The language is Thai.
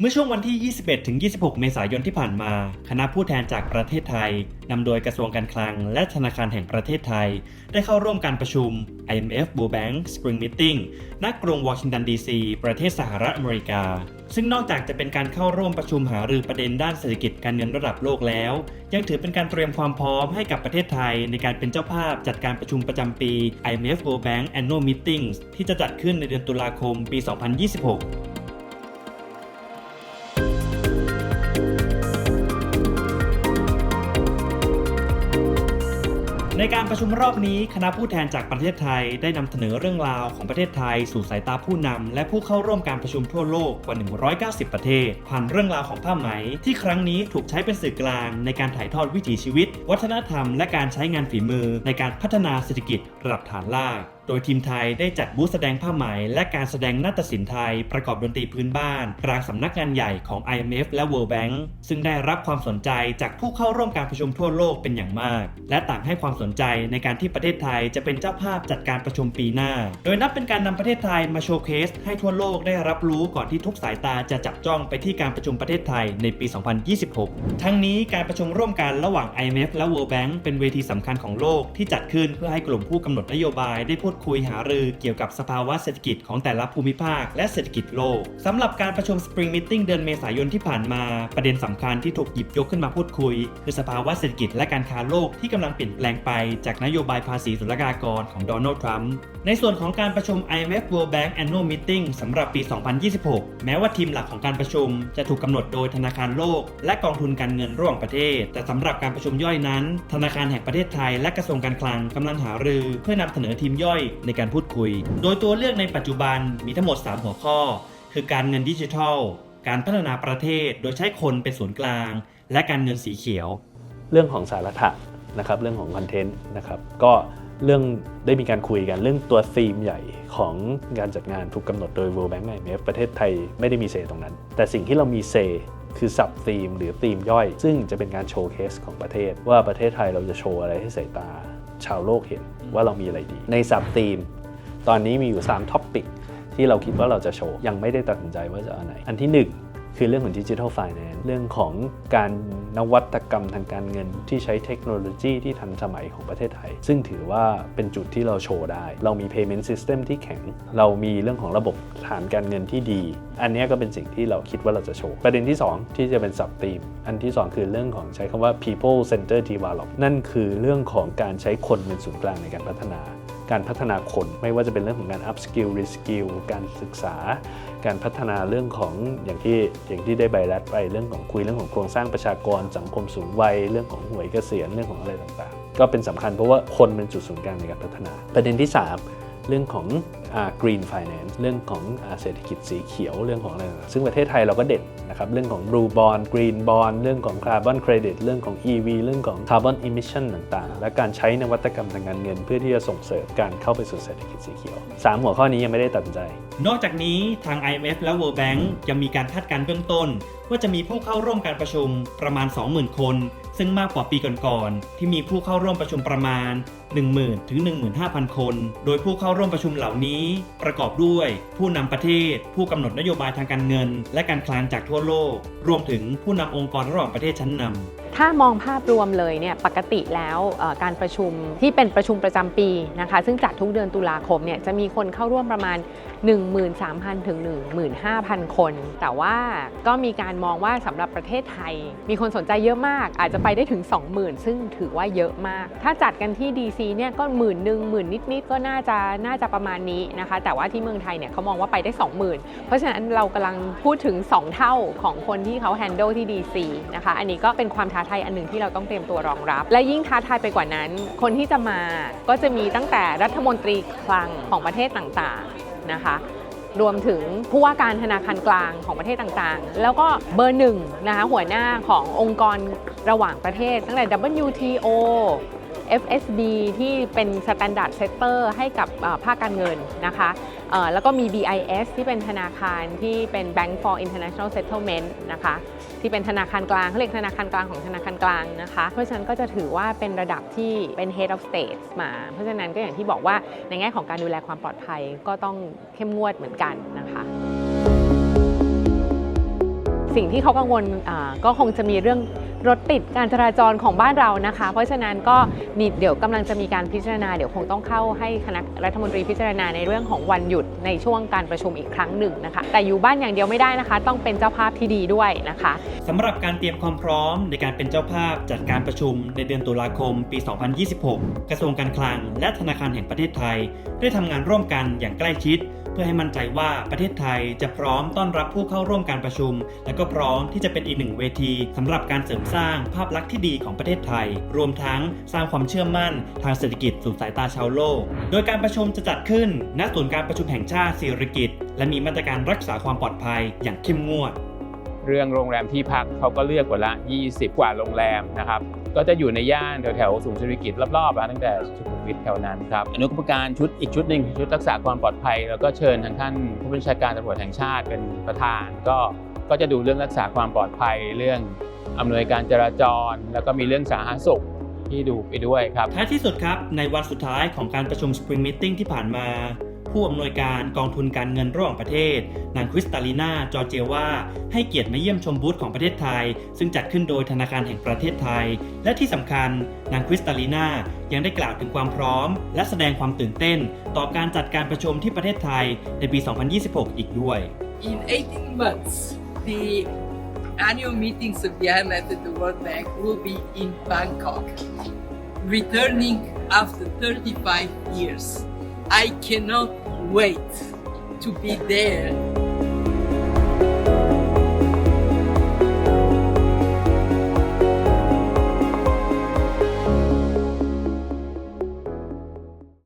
เมื่อช่วงวันที่ 21-26 เมษายนที่ผ่านมา คณะผู้แทนจากประเทศไทย นำโดยกระทรวงการคลัง และธนาคารแห่งประเทศไทย ได้เข้าร่วมการประชุม IMF World Bank Spring Meeting ณ กรุงวอชิงตันดีซี ประเทศสหรัฐอเมริกา ซึ่งนอกจากจะเป็นการเข้าร่วมประชุมหารือประเด็นด้านเศรษฐกิจการเงินระดับโลกแล้ว ยังถือเป็นการเตรียมความพร้อมให้กับประเทศไทย ในการเป็นเจ้าภาพจัดการประชุมประจำปี IMF World Bank Annual Meetings ที่จะจัดขึ้นในเดือนตุลาคมปี 2026 การประชุมรอบนี้คณะผู้แทนจากประเทศไทยได้นำเสนอเรื่องราวของประเทศไทย สู่สายตาผู้นำและผู้เข้าร่วมการประชุมทั่วโลกกว่า 190 ประเทศ ผ่านเรื่องราวของผ้าไหม ที่ครั้งนี้ถูกใช้เป็นสื่อกลาง ในการถ่ายทอดวิถีชีวิต วัฒนธรรม และการใช้งานฝีมือ ในการพัฒนาเศรษฐกิจระดับฐานราก โดยทีมไทยได้จัดบูธแสดงผ้าไหม และการแสดงนาฏศิลป์ไทยประกอบดนตรีพื้นบ้านกลางสำนักงานใหญ่ของ IMF และ World Bank ซึ่งได้รับความสนใจจากผู้เข้าร่วมการประชุมทั่วโลกเป็นอย่างมาก และต่างให้ความสนใจในการที่ประเทศไทยจะเป็นเจ้าภาพจัดการประชุมปีหน้า โดยนับเป็นการนำประเทศไทยมาโชว์เคส ให้ทั่วโลกได้รับรู้ก่อนที่ทุกสายตาจะจับจ้องไปที่การประชุมประเทศไทยในปี 2026 ทั้งนี้การประชุมร่วมกันระหว่าง IMF และ World Bank เป็นเวทีสำคัญของโลกที่จัดขึ้นเพื่อให้กลุ่มผู้กำหนดนโยบายได้พูดคุยหารือเกี่ยวกับสภาวะเศรษฐกิจของแต่ละภูมิภาคและเศรษฐกิจโลกสำหรับการประชุม Spring Meeting เดือนเมษายนที่ผ่านมา ประเด็นสำคัญที่ถูกหยิบยกขึ้นมาพูดคุย คือสภาวะเศรษฐกิจและการค้าโลกที่กำลังเปลี่ยนแปลงไปจากนโยบายภาษีศุลกากรของโดนัลด์ทรัมป์ในส่วนของการประชุม IMF World Bank Annual Meeting สำหรับปี 2026 แม้ว่าทีมหลักของการประชุม จะถูกกำหนดโดยธนาคารโลก และกองทุนการเงินระหว่างประเทศ แต่สำหรับการประชุมย่อยนั้น ธนาคารแห่งประเทศไทยและกระทรวงการคลังกำลังหารือ เพื่อนำเสนอทีมย่อยในการพูดคุย โดยตัวเลือกในปัจจุบันมีทั้งหมด 3 หัวข้อ คือการเงินดิจิทัล การพัฒนาประเทศโดยใช้คนเป็นศูนย์กลาง และการเงินสีเขียว เรื่องของสาระนะครับเรื่องของคอนเทนต์นะครับก็เรื่องได้มีการคุยกันเรื่องตัวธีมใหญ่ของการจัดงานถูกกำหนดโดย World Bank IMF ประเทศไทยไม่ได้มีเซตรงนั้น แต่สิ่งที่เรามีเซคือสับธีมหรือธีมย่อย ซึ่งจะเป็นการโชว์เคสของประเทศ ว่าประเทศไทยเราจะโชว์อะไรให้สายตา ชาวโลกเห็นว่าเรามีอะไรดี ในสับธีม ตอนนี้มีอยู่3ท็อปปิกที่เราคิดว่าเราจะโชว์ ยังไม่ได้ตัดสินใจว่าจะเอาไหน อันที่ 1 คือเรื่องของดิจิทัล i n แ n c e เรื่องของการนวัตกรรมทางการเงินที่ใช้เทคโนโลยีที่ทันสมัยของประเทศไทย ซึ่งถือว่าเป็นจุดที่เราโชว์ได้ เรามี payment system ที่แข็ง เรามีเรื่องของระบบฐานการเงินที่ดี อันนี้ก็เป็นสิ่งที่เราคิดว่าเราจะโชว์ ประเด็นที่ 2 ที่จะเป็นสับธีม อันที่ 2 คือเรื่องของใช้คำว่า people center develop นั่นคือเรื่องของการใช้คนเป็นศูนย์กลางในการพัฒนา การพัฒนาคนไม่ว่าจะเป็นเรื่องของการ up skill re skill การศึกษา การพัฒนาเรื่องของอย่างที่อย่างที่ได้ใบรัดไปเรื่องของคุยเรื่องของโครงสร้างประชากร สังคมสูงวัยเรื่องของหวยเกษียณเรื่องของอะไรต่างๆ ก็เป็นสำคัญเพราะว่าคนเป็นจุดศูนย์กลางในการพัฒนา ประเด็นที่ 3 เรื่องของ green finance เรื่องของเศรษฐกิจสีเขียวเรื่องของอะไรซึ่งประเทศไทยเราก็เด่นนะครับเรื่องของ blue bond green bond เรื่องของ carbon credit เรื่องของ EV เรื่องของ carbon emission ต่างๆ และการใช้นวัตกรรมทางการเงิน เพื่อที่จะส่งเสริมการเข้าไปสู่เศรษฐกิจสีเขียวสามหัวข้อนี้ยังไม่ได้ตัดใจ นอกจากนี้ทาง IMF และ World Bank ยังมีการคาดการณ์เบื้องต้น ว่าจะมีผู้เข้าร่วมการประชุมประมาณ 20,000 คน ซึ่งมากกว่าปีก่อนๆที่มีผู้เข้าร่วมประชุมประมาณ 10,000 ถึง 15,000 คน โดยผู้เข้าร่วมประชุมเหล่านี้ ประกอบด้วย ผู้นำประเทศ ผู้กำหนดนโยบายทางการเงิน และการคลังจากทั่วโลก รวมถึงผู้นำองค์กรระหว่างประเทศชั้นนำ ถ้ามองภาพรวมเลยเนี่ยปกติแล้วการประชุมที่เป็นประชุมประจำปีนะคะซึ่งจัดทุกเดือนตุลาคมเนี่ยจะมีคนเข้าร่วมประมาณ 13,000 ถึง 15,000 คน แต่ว่าก็มีการมองว่าสำหรับประเทศไทย มีคนสนใจเยอะมาก อาจจะไปได้ถึง 20,000 ซึ่งถือว่าเยอะมาก ถ้าจัดกันที่ DC เนี่ยก็หมื่นหนึ่งหมื่นนิดๆก็น่าจะน่าจะประมาณนี้นะคะแต่ว่าที่เมืองไทยเนี่ยเขามองว่าไปได้ 20,000 เพราะฉะนั้นเรากำลังพูดถึง 2 เท่าของคนที่เขาแฮนด์ลที่ DC นะคะอันนี้ก็เป็นความท้าทายอันหนึ่งที่เราต้องเตรียมตัวรองรับ และยิ่งท้าทายไปกว่านั้น คนที่จะมาก็จะมีตั้งแต่รัฐมนตรีคลังของประเทศต่างๆนะคะรวมถึงผู้ว่าการธนาคารกลางของประเทศต่างๆ แล้วก็เบอร์หนึ่งนะคะหัวหน้าขององค์กรระหว่างประเทศ ตั้งแต่ WTO FSB ที่เป็น Standard Setter ให้กับภาคการเงินนะคะ แล้วก็มี BIS ที่เป็นธนาคารที่เป็น Bank for International Settlement นะคะ ที่เป็นธนาคารกลางเขาเรียกธนาคารกลางของธนาคารกลางนะคะ เพราะฉะนั้นก็จะถือว่าเป็นระดับที่เป็น Head of State มา เพราะฉะนั้นก็อย่างที่บอกว่าในแง่ของการดูแลความปลอดภัยก็ต้องเข้มงวดเหมือนกันนะคะสิ่งที่เขากังวลก็คงจะมีเรื่อง รถติดการจราจรของบ้านเรานะคะ เพราะฉะนั้นก็นี่เดี๋ยวกำลังจะมีการพิจารณาเดี๋ยวคงต้องเข้าให้คณะรัฐมนตรีพิจารณาในเรื่องของวันหยุดในช่วงการประชุมอีกครั้งหนึ่งนะคะ แต่อยู่บ้านอย่างเดียวไม่ได้นะคะ ต้องเป็นเจ้าภาพที่ดีด้วยนะคะสำหรับการเตรียมความพร้อมในการเป็นเจ้าภาพจัดการประชุมในเดือนตุลาคม ปี 2026 กระทรวงการคลัง และธนาคารแห่งประเทศไทย ได้ทำงานร่วมกันอย่างใกล้ชิด พื่อให้มั่นใจว่าประเทศไทยจะพร้อมต้อนรับผู้เข้าร่วมการประชุม และก็พร้อมที่จะเป็นอีกหนึ่งเวทีสำหรับการเสริมสร้างภาพลักษณ์ที่ดีของประเทศไทย รวมทั้งสร้างความเชื่อมั่น ทางเศรษฐกิจสู่สายตาชาวโลก โดยการประชุมจะจัดขึ้นณศูนย์การประชุมแห่งชาติสิริกิติ์และมีมาตรการรักษาความปลอดภัยอย่างเข้มงวดเรื่องโรงแรมที่พักเขาก็เลือกกว่าละ 20 กว่าโรงแรมนะครับ ก็จะอยู่ในย่านแถวแถวๆศูนย์เศรษฐกิจรอบๆนะตั้งแต่สุขุมวิทแถวนั้นครับอนุกรรมการชุดอีกชุดหนึ่งชุดรักษาความปลอดภัย แล้วก็เชิญทางท่านผู้บัญชาการตำรวจแห่งชาติเป็นประธาน ก็ก็จะดูเรื่องรักษาความปลอดภัยเรื่องอำนวยการจราจร แล้วก็มีเรื่องสาธารณสุขที่ดูไปด้วยครับท้ายที่สุดครับในวันสุดท้ายของการประชุม Spring Meeting ที่ผ่านมา ผู้อำนวยการกองทุนการเงินระหว่างประเทศ นางคริสตาลีนาจอร์เจวาให้เกียรติมาเยี่ยมชมบูธของประเทศไทย ซึ่งจัดขึ้นโดยธนาคารแห่งประเทศไทย และที่สำคัญ นางคริสตาลีนายังได้กล่าวถึงความพร้อม และแสดงความตื่นเต้น ต่อการจัดการประชุมที่ประเทศไทยในปี 2026 อีกด้วย in 18 months, the annual meetings of the IMF and the World Bank will be in Bangkok, returning after 35 years. I cannot wait to be there